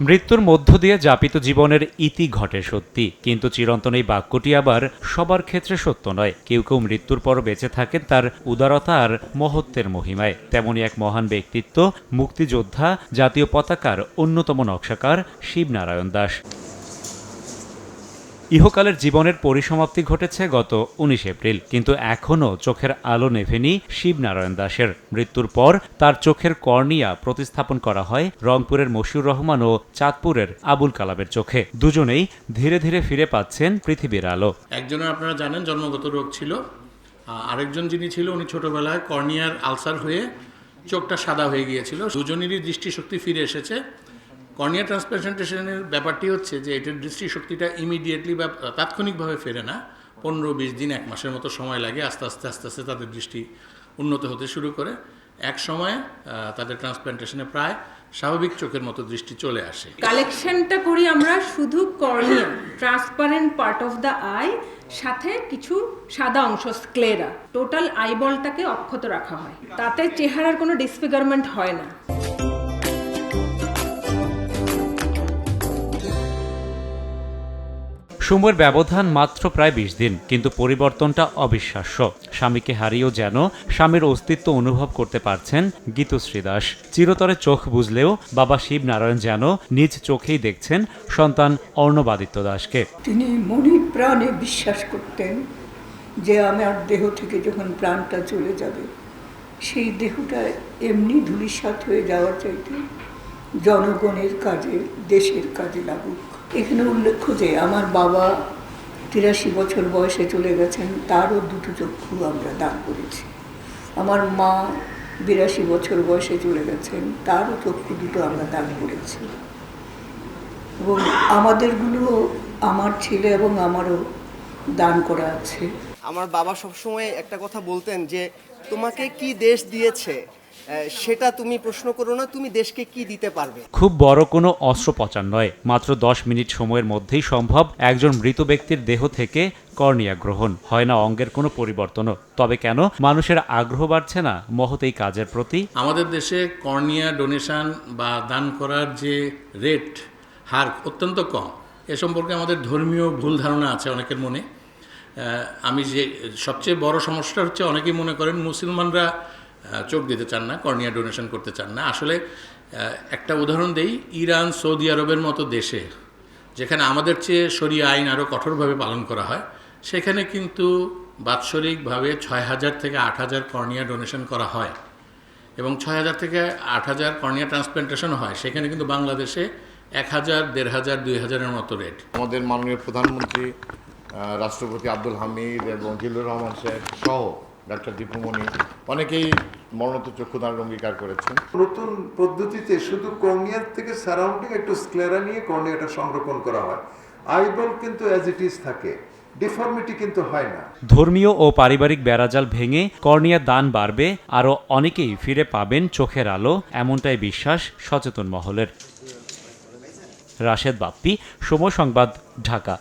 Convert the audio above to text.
মৃত্যুর মধ্য দিয়ে যাপিত জীবনের ইতি ঘটে সত্যি। কিন্তু চিরন্তন এই বাক্যটি আবার সবার ক্ষেত্রে সত্য নয়। কেউ কেউ মৃত্যুর পর বেঁচে থাকেন তার উদারতা আর মহত্বের মহিমায়। তেমনই এক মহান ব্যক্তিত্ব, মুক্তিযোদ্ধা, জাতীয় পতাকার অন্যতম নকশাকার শিবনারায়ণ দাস। ইহকালের জীবনের পরিসমাপ্তি ঘটেছে গত উনিশ এপ্রিল, কিন্তু এখনও চোখের আলো নেভেনি শিবনারায়ণ দাসের। মৃত্যুর পর তার চোখের কর্নিয়া প্রতিস্থাপন করা হয় রংপুরের মশিউর রহমান ও চাঁদপুরের আবুল কালামের চোখে। দুজনেই ধীরে ধীরে ফিরে পাচ্ছেন পৃথিবীর আলো। একজনের আপনারা জানেন জন্মগত রোগ ছিল আরেকজন যিনি ছিল উনি ছোটবেলায় কর্নিয়ার আলসার হয়ে চোখটা সাদা হয়ে গিয়েছিল। দুজনেরই দৃষ্টিশক্তি ফিরে এসেছে। কর্নিয়া ট্রান্সপ্লান্টেশনের ব্যাপারটি হচ্ছে যে এটার দৃষ্টিশক্তিটা ইমিডিয়েটলি বা তাৎক্ষণিকভাবে ফেরে না। পনেরো বিশ দিন, এক মাসের মতো সময় লাগে আস্তে আস্তে আস্তে আস্তে তাদের দৃষ্টি উন্নত হতে শুরু করে। এক সময় তাদের ট্রান্সপ্লান্টেশনে প্রায় স্বাভাবিক চোখের মতো দৃষ্টি চলে আসে। কালেকশনটা করি আমরা শুধু cornea transparent part of the eye সাথে কিছু সাদা অংশ স্ক্লেরা টোটাল আইবলটাকে অক্ষত রাখা হয়। তাতে চেহারার কোনো ডিসফিগারমেন্ট হয় না। সময়ের ব্যবধান মাত্র প্রায় বিশ দিন, কিন্তু পরিবর্তনটা অবিশ্বাস্য। স্বামীকে হারিয়েও যেন স্বামীর অস্তিত্ব অনুভব করতে পারছেন গীতশ্রী দাস চিরতরে চোখ বুঝলেও বাবা শিব নারায়ণ যেন নিজ চোখেই দেখছেন সন্তান অর্ণবাদিত্য দাসকে। তিনি মনে প্রাণে বিশ্বাস করতেন যে আমার দেহ থেকে যখন প্রাণটা চলে যাবে, সেই দেহটা এমনি ধূলিসাৎ হয়ে যাওয়ার চাইতে জনগণের কাজে, দেশের কাজে লাগুক। এখানে উল্লেখ্য যে আমার বাবা তিরাশি বছর বয়সে চলে গেছেন, তারও দুটো চক্ষু আমরা দান করেছি। আমার মা বিরাশি বছর বয়সে চলে গেছেন, তারও চক্ষু দুটো আমরা দান করেছি। এবং আমাদেরগুলো আমার ছেলে এবং আমারও দান করা আছে। আমার বাবা সবসময় একটা কথা বলতেন যে, তোমাকে কি দেশ দিয়েছে? সেটা তুমি প্রশ্ন করো না তুমি দেশকে কি দিতে পারবে? খুব বড় কোনো অস্ত্রোপচার নয় মাত্র দশ মিনিট সময়ের মধ্যেই সম্ভব একজন মৃত ব্যক্তির দেহ থেকে কর্নিয়া গ্রহণ। হয় না অঙ্গের কোনো পরিবর্তনও। তবে কেন? মানুষের আগ্রহ বাড়ছে না মহৎ এই কাজের প্রতি? আমাদের দেশে কর্নিয়া ডোনেশন বা দান করার যে রেট হার অত্যন্ত কম। এ সম্পর্কে আমাদের ধর্মীয় ভুল ধারণা আছে অনেকের মনে। আমি যে সবচেয়ে বড় সমস্যা হচ্ছে অনেকেই মনে করেন মুসলমানরা চোখ দিতে চান না, কর্নিয়া ডোনেশন করতে চান না। আসলে একটা উদাহরণ দেই, ইরান, সৌদি আরবের মতো দেশে, যেখানে আমাদের চেয়ে শরীয় আইন আরও কঠোরভাবে পালন করা হয়, সেখানে কিন্তু বাৎসরিকভাবে ছয় হাজার থেকে আট হাজার কর্নিয়া ডোনেশন করা হয় এবং ছয় হাজার থেকে আট হাজার কর্নিয়া ট্রান্সপ্লান্টেশন হয়। সেখানে কিন্তু বাংলাদেশে এক হাজার, দেড় হাজার, দুই হাজারের মতো রেট। আমাদের মাননীয় প্রধানমন্ত্রী রাষ্ট্রপতি আব্দুল হামিদ এবং জিল্লুর রহমান শেখ সহ ডাক্তার দীপুমণি অনেকেই মরণোত্তর চক্ষুদানের অঙ্গীকার করেছেন। নতুন পদ্ধতিতে শুধু কর্নিয়ার থেকে সারাউন্ডিং একটু স্ক্লেরা নিয়ে কর্নিয়াটা সংরক্ষণ করা হয়। আইবল কিন্তু অ্যাজ ইট ইজ থাকে। ডিফর্মিটি কিন্তু হয় না। ধর্মীয় ও পারিবারিক বেড়াজাল ভেঙে কর্নিয়া দান বাড়বে আরও অনেকেই ফিরে পাবেন চোখের আলো এমনটাই বিশ্বাস সচেতন মহলের। রাশেদ বাপ্পি সময় সংবাদ ঢাকা।